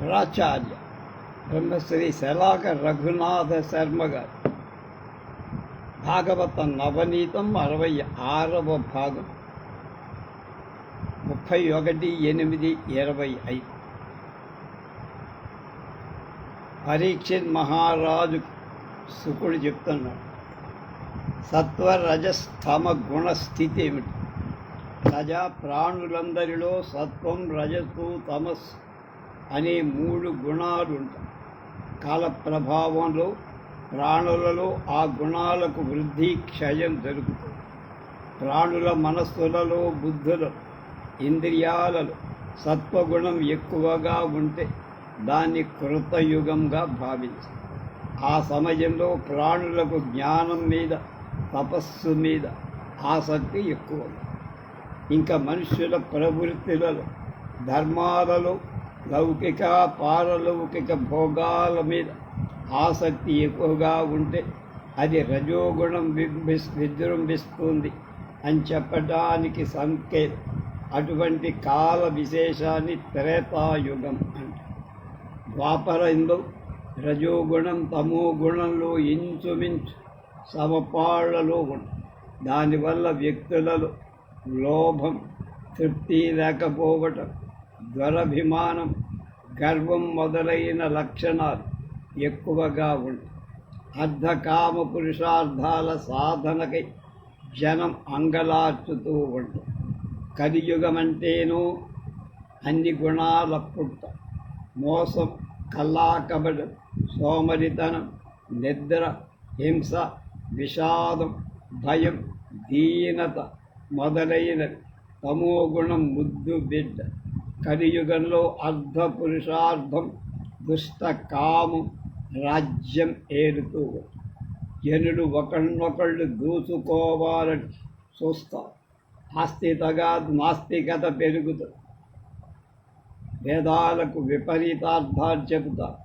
ప్రాచార్య బ్రహ్మశ్రీ శలాక రఘునాథ శర్మ గారు భాగవత నవనీతం అరవై ఆరవ భాగం ముప్పై ఒకటి ఎనిమిది ఇరవై ఐదు పరీక్షిత్ మహారాజు శుకుడు చెప్తున్నాడు సత్వ గుణస్థితి గుణ స్థితి ఏమిటి ప్రజా ప్రాణులందరిలో సత్వం రజస్సు తమస్సు అనే మూడు గుణాలు ఉంటాయి. కాల ప్రభావంలో ప్రాణులలో ఆ గుణాలకు వృద్ధి క్షయం జరుగుతుంది. ప్రాణుల మనస్సులలో బుద్ధులు ఇంద్రియాలలో సత్వగుణం ఎక్కువగా ఉంటే దాన్ని కృతయుగంగా భావించాలి. ఆ సమయంలో ప్రాణులకు జ్ఞానం మీద తపస్సు మీద ఆసక్తి ఎక్కువ. ఇంకా మనుష్యుల ప్రవృత్తులలో ధర్మాలలో లౌకిక పారలౌకిక భోగాల మీద ఆసక్తి ఎక్కువగా ఉంటే అది రజోగుణం బింబిస్ విజృంభిస్తుంది అని చెప్పడానికి సంకేతం. అటువంటి కాల విశేషాన్ని త్రేతాయుగం అంటే. ద్వాపరంలో రజోగుణం తమో గుణంలో ఇంచుమించు సమపాళ్ళలో ఉంటుంది దానివల్ల వ్యక్తులలో లోభం తృప్తి లేకపోవటం జ్వరభిమానం గర్వం మొదలైన లక్షణాలు ఎక్కువగా ఉంటాయి అర్ధకామ పురుషార్థాల సాధనకై జనం అంగలార్చుతూ ఉంటారు కలియుగమంటేనూ అన్ని గుణాల పుట్ట మోసం కల్లాకబడి సోమరితనం నిద్ర హింస విషాదం భయం దీనత మొదలైనవి. తమో గుణం ముద్దు బిడ్డ. కలియుగంలో అర్ధ పురుషార్థం దుష్టకామం రాజ్యం ఏలుతూ ఉంది. జనులు ఒకళ్ళనొకళ్ళు దూసుకోవాలని చూస్తారు ఆస్తికగా నాస్తికత పెరుగుతుంది వేదాలకు విపరీతార్థాలు చెబుతారు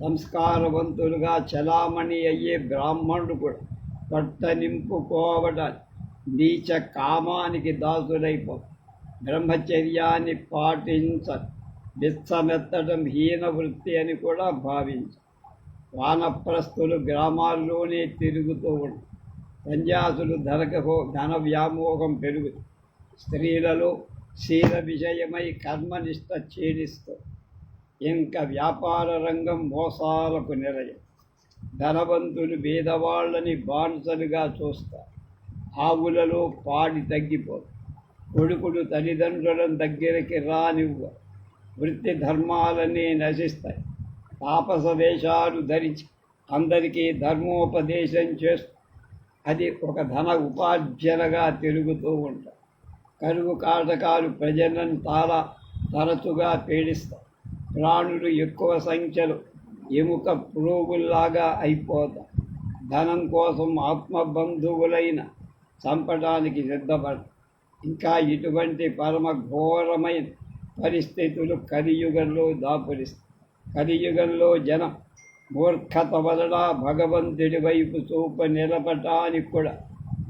సంస్కారవంతులుగా చలామణి అయ్యే బ్రాహ్మణుడు కూడా పట్ట నింపుకోవడానికి నీచ కామానికి దాసుడైపో బ్రహ్మచర్యాన్ని పాటించ హీన వృత్తి అని కూడా భావించు. వానప్రస్థులు గ్రామాల్లోనే తిరుగుతూ ఉంటారు సన్యాసులు ధనకహో ధన వ్యామోహం పెరుగు స్త్రీలలో శీల విషయమై కర్మనిష్ట క్షీణిస్తూ ఇంకా వ్యాపార రంగం మోసాలకు నిలయం. ధనవంతులు బీదవాళ్ళని బానిసలుగా చూస్తారు. ఆవులలో పాడి తగ్గిపోతుంది కొడుకుడు తల్లిదండ్రులను దగ్గరికి రానివ్వ. వృత్తి ధర్మాలన్నీ నశిస్తాయి. తాపస వేషాలు ధరించి అందరికీ ధర్మోపదేశం చేస్తూ అది ఒక ధన ఉపార్జనగా తిరుగుతూ ఉంటారు కరువు కాటకాలు ప్రజలను చాలా తరచుగా పీడిస్తాయి. ప్రాణులు ఎక్కువ సంఖ్యలో ఎముక పురుగుల్లాగా అయిపోతాయి. ధనం కోసం ఆత్మబంధువులైన చంపడానికి సిద్ధపడతారు ఇంకా ఇటువంటి పరమ ఘోరమైన పరిస్థితులు కలియుగంలో దాపురిస్తాయి. కలియుగంలో జనం మూర్ఖత వలన భగవంతుడి వైపు చూపు నిలబడటానికి కూడా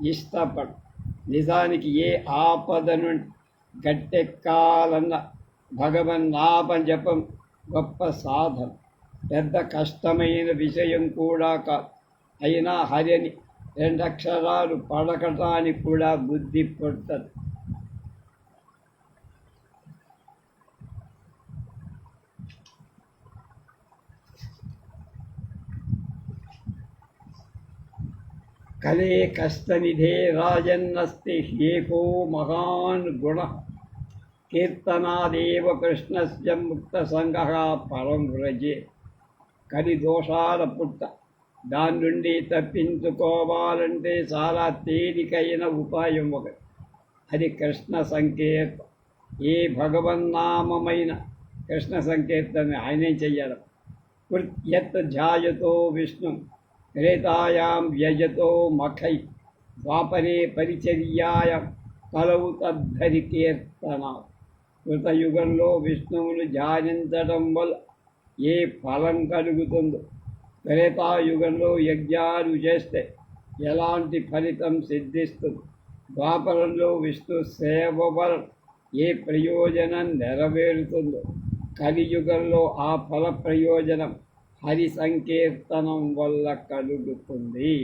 ఇష్టపడు. నిజానికి ఏ ఆపద నుండి గట్టెక్కాలన్న భగవన్ నామ జపం గొప్ప సాధన. పెద్ద కష్టమైన విషయం కూడా కాదు. అయినా హరిని రెండక్షరాలు పడకటానికి కూడా బుద్ధి పుట్టదు. కలే కష్టనిధే రాజన్నస్తి ఏకో మహాన్ గుణ. కీర్తనాదేవ కృష్ణస్య ముక్త సంగ పరం వ్రజే. కలి దోషాల పుట్ట. దాని నుండి తప్పించుకోవాలంటే చాలా తేలికైన ఉపాయం ఒకటి. అది కృష్ణ సంకేతం. ఏ భగవన్నామమైన కృష్ణ సంకీర్తన ఆయనే చెయ్యడం కృత్యత్ ధ్యాయతో విష్ణు త్రేతాయాం వ్యజతో మఖై ద్వాపరే పరిచర్యాయ కలవు తద్ధరి కీర్తన కృతయుగంలో విష్ణువును ధ్యానించడం వల్ల ఏ ఫలం కలుగుతుందో త్రేతాయుగంలో యజ్ఞాలు చేస్తే ఎలాంటి ఫలితం సిద్ధిస్తుంది? ద్వాపరంలో విష్ణు సేవ వలన ఏ ప్రయోజనం నెరవేరుతుందో. కలియుగంలో ఆ ఫల ప్రయోజనం హరి సంకీర్తనం వల్ల కలుగుతుంది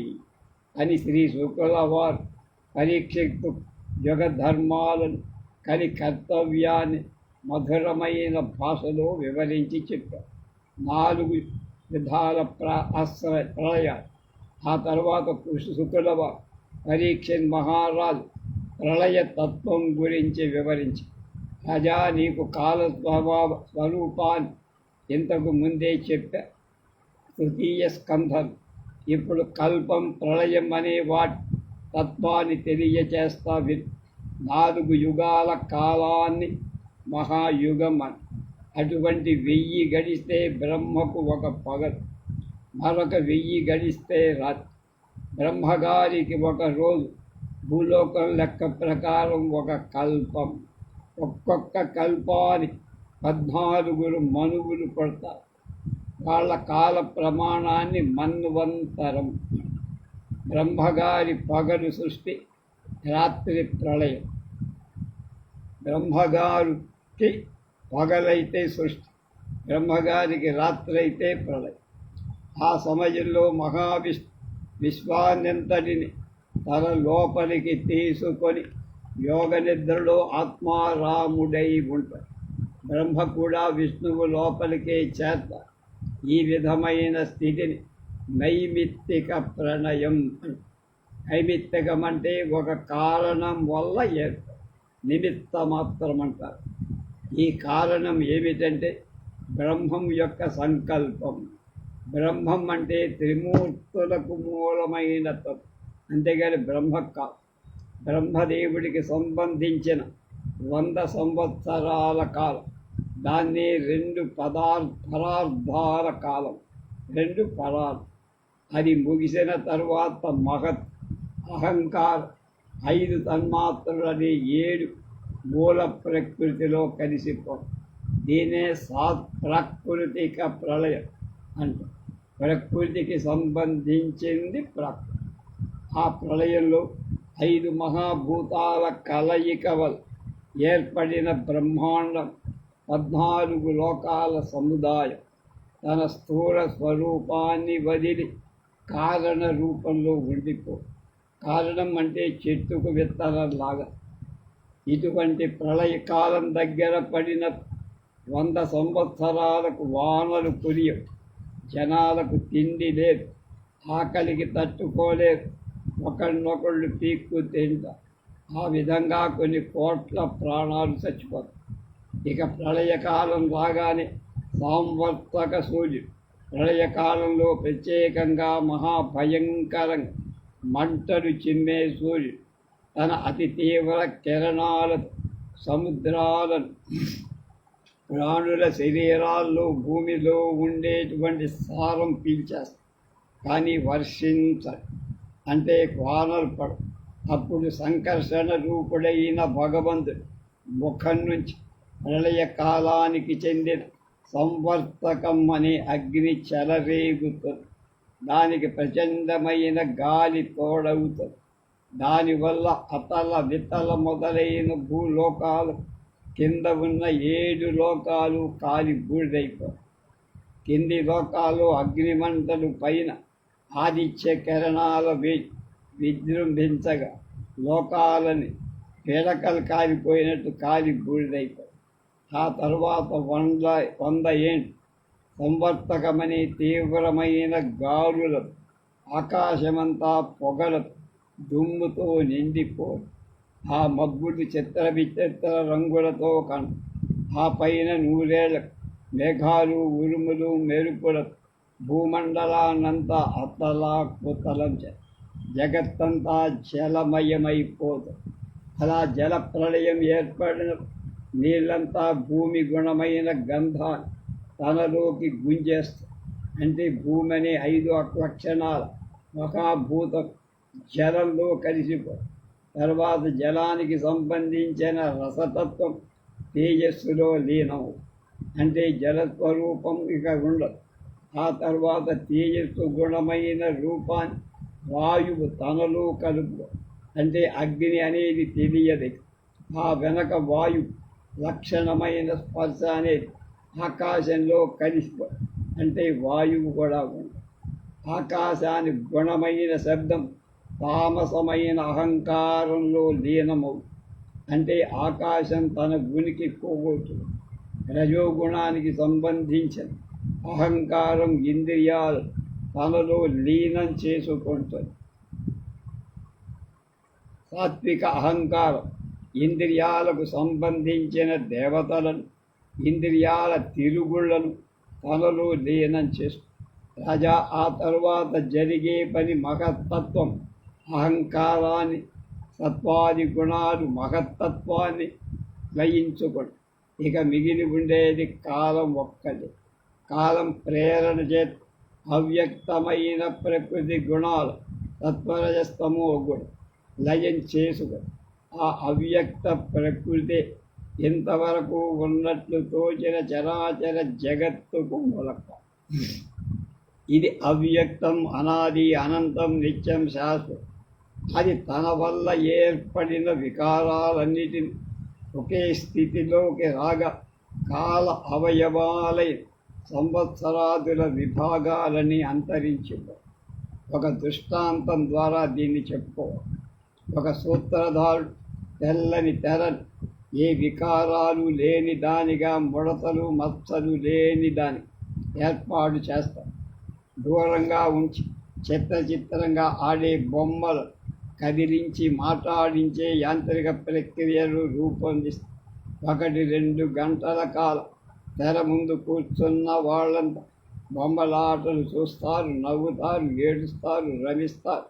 అని శ్రీ శుక్ల వారు పరీక్షిత్తు యుగధర్మాలను కలి కర్తవ్యాన్ని మధురమైన భాషలో వివరించి చెప్పారు. నాలుగు విధాల ప్ర ఆశ్రయ ప్రళయాలు. ఆ తర్వాత కృష్ణ పరీక్షన్ వారు మహారాజు ప్రళయ తత్వం గురించి వివరించి రాజా నీకు కాల స్వభావ స్వరూపాన్ని ఇంతకు ముందే చెప్పా. తృతీయ స్కంధం. ఇప్పుడు కల్పం ప్రళయం అనే వాటి తత్వాన్ని తెలియచేస్తా నాలుగు యుగాల కాలాన్ని మహాయుగం అని అటువంటి వెయ్యి గడిస్తే బ్రహ్మకు ఒక పగలు మరొక వెయ్యి గడిస్తే రాత్రి. బ్రహ్మగారికి ఒక రోజు భూలోకం లెక్క ప్రకారం ఒక కల్పం. ఒక్కొక్క కల్పాన్ని పద్నాలుగురు మనుగులు పడతారు వాళ్ళ కాల ప్రమాణాన్ని మన్వంతరం. బ్రహ్మగారి పగలు సృష్టి రాత్రి ప్రళయం. బ్రహ్మగారికి పగలైతే సృష్టి బ్రహ్మగారికి రాత్రైతే ప్రళయం. ఆ సమయంలో మహావిష్ణు విశ్వాన్నంతటిని తన లోపలికి తీసుకొని యోగ నిద్రలో ఆత్మారాముడై ఉంటాడు. బ్రహ్మ కూడా విష్ణువు లోపలికే చేత ఈ విధమైన స్థితిని నైమిత్తిక ప్రణయం నైమిత్తికం అంటే ఒక కారణం వల్ల ఏర్పడు నిమిత్త మాత్రం అంటారు. ఈ కారణం ఏమిటంటే బ్రహ్మం యొక్క సంకల్పం. బ్రహ్మం అంటే త్రిమూర్తులకు మూలమైన తత్వం. అంతేగాని బ్రహ్మ కాదు బ్రహ్మదేవుడికి సంబంధించిన వంద సంవత్సరాల కాలం. దాన్ని రెండు పదార్ పరార్థాల కాలం. రెండు పరాలు అది ముగిసిన తర్వాత మహత్ అహంకారం ఐదు తన్మాత్రలని ఏడు మూల ప్రకృతిలో కలిసిపో. దీనే సాత్ ప్రాకృతిక ప్రళయం అంట ప్రకృతికి సంబంధించింది ప్రాకృతి. ఆ ప్రళయంలో ఐదు మహాభూతాల కలయిక వల్ల ఏర్పడిన బ్రహ్మాండం పద్నాలుగు లోకాల సముదాయం తన స్థూల స్వరూపాన్ని వదిలి కారణ రూపంలో ఉండిపో. కారణం అంటే చెట్టుకు విత్తనంలాగా ఇటువంటి ప్రళయకాలం దగ్గర పడిన వంద సంవత్సరాలకు వానలు కురియవు. జనాలకు తిండి లేదు. ఆకలికి తట్టుకోలేదు ఒకళ్ళనొకళ్ళు పీక్కు తింట. ఆ విధంగా కొన్ని కోట్ల ప్రాణాలు చచ్చిపోతాయి. ఇక ప్రళయకాలం రాగానే సాంవర్తక సూర్యుడు. ప్రళయకాలంలో ప్రత్యేకంగా మహాభయంకరంగా మంటలు చిమ్మే సూర్యుడు. తన అతి తీవ్ర కిరణాలను సముద్రాలను ప్రాణుల శరీరాల్లో భూమిలో ఉండేటువంటి సారం పీల్చేస్తాయి కానీ వర్షించ అంటే వానలు పడ అప్పుడు సంకర్షణ రూపుడైన భగవంతుడు ముఖం నుంచి ప్రళయ కాలానికి చెందిన సంవర్తకం అనే అగ్ని చెలరేగుతుంది. దానికి ప్రచండమైన గాలి తోడవుతుంది. దానివల్ల అతల వితల మొదలైన భూలోకాలు కింద ఉన్న ఏడు లోకాలు కాలి బూడిదైపోయి కింది లోకాలు అగ్నిమంటలు పైన ఆదిత్య కిరణాల వి విజృంభించగా లోకాలని పిలకలు కాలిపోయినట్టు కాలి బూడిదైపోయి ఆ తర్వాత వంద వంద ఏంటి సంవర్తకమని తీవ్రమైన గాలులు ఆకాశమంతా పొగలు దుమ్ముతో నిండిపో. ఆ మబ్బులు చిత్ర విచిత్ర రంగులతో కను ఆ పైన నూరేళ్ళ మేఘాలు ఉరుములు మెరుపుల భూమండలాన్నంతా అత్తలా కుతలం జగత్తంతా జలమయమైపోదు. అలా జల ప్రళయం ఏర్పడిన నీళ్ళంతా భూమి గుణమైన గంధాన్ని తనలోకి గుంజేస్తాయి. అంటే భూమి అనే ఐదు అక్షణాలు మహాభూతం జలంలో కలిసిపో తర్వాత జలానికి సంబంధించిన రసతత్వం తేజస్సులో లీనం. అంటే జలస్వరూపం ఇక ఉండదు. ఆ తర్వాత తేజస్సు గుణమైన రూపాన్ని వాయువు తనలో కలుపు అంటే అగ్ని అనేది తెలియదు. ఆ వెనక వాయు లక్షణమైన స్పర్శ అనేది ఆకాశంలో కలిసిపో. అంటే వాయువు కూడా ఉంది ఆకాశానికి గుణమైన శబ్దం తామసమైన అహంకారంలో లీనమవు. అంటే ఆకాశం తన ఉనికి పోగొట్టు రజోగుణానికి సంబంధించిన అహంకారం ఇంద్రియాలు తనలో లీనం చేసుకుంటుంది. సాత్విక అహంకారం ఇంద్రియాలకు సంబంధించిన దేవతలను ఇంద్రియాల తిరుగుళ్ళను తనలో లీనం చేస్తుంది. రాజా ఆ తరువాత జరిగే పని మహత్తత్వం. అహంకారాన్ని సత్వాది గుణాలు మహత్తత్వాన్ని లయించుకొని ఇక మిగిలి ఉండేది కాలం ఒక్కటి. కాలం ప్రేరణ చేత అవ్యక్తమైన ప్రకృతి గుణాలు తత్వరజస్తమో గుణం లయం చేసుకొని. ఆ అవ్యక్త ప్రకృతి ఇంతవరకు ఉన్నట్లు తోచిన చరాచర జగత్తుకు మొలక. ఇది అవ్యక్తం అనాది అనంతం నిత్యం శాశ్వతం. అది తన వల్ల ఏర్పడిన వికారాలన్నిటిని ఒకే స్థితిలోకి రాగా కాల అవయవాలై సంవత్సరాదుల విభాగాలని అంతరించింది. ఒక దృష్టాంతం ద్వారా దీన్ని చెప్పుకోవాలి. ఒక సూత్రధారుడు తెల్లని తెరని ఏ వికారాలు లేని దానిగా ముడతలు మచ్చలు లేని దాని ఏర్పాటు చేస్తారు దూరంగా ఉంచి చిత్ర చిత్రంగా ఆడే బొమ్మలు కదిలించి మాట్లాడించే యాంత్రిక ప్రక్రియలు రూపొందిస్తారు ఒకటి రెండు గంటల కాలం తెర ముందు కూర్చున్న వాళ్ళంతా బొమ్మలాటలు చూస్తారు నవ్వుతారు ఏడుస్తారు రమిస్తారు.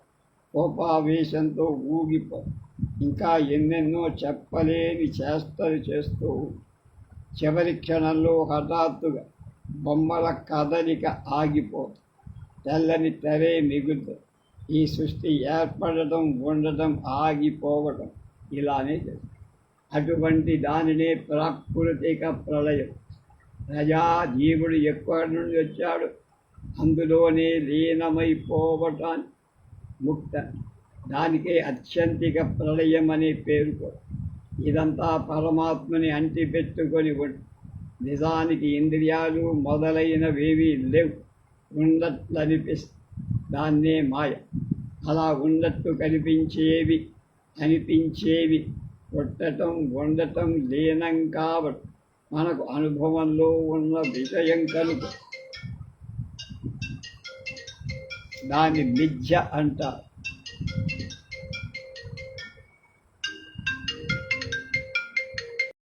కోపావేశంతో ఊగిపో. ఇంకా ఎన్నెన్నో చెప్పలేని చేష్టలు చేస్తూ చివరి క్షణంలో హఠాత్తుగా బొమ్మల కదలిక ఆగిపోతుంది తెల్లని తెరే మిగులుతుంది. ఈ సృష్టి ఏర్పడటం ఉండటం ఆగిపోవటం ఇలానే చేస్తుంది అటువంటి దానినే ప్రాకృతిక ప్రళయం. ప్రజా జీవుడు ఎక్కడి నుండి వచ్చాడు? అందులోనే లీనమైపోవటాన్ని ముక్త. దానికే అత్యంతిక ప్రళయం అనే పేరు కూడా. ఇదంతా పరమాత్మని అంటిపెట్టుకొని నిజానికి ఇంద్రియాలు మొదలైనవేవీ లేవు. ఉండట్లనిపిస్తుంది దాన్నే మాయ. అలా ఉన్నట్టు కనిపించేవి అనిపించేవి కొట్టటం వండటం లీనం కాబట్టి మనకు అనుభవంలో ఉన్న విషయం కనుక. దాన్ని మిథ్య అంటారు.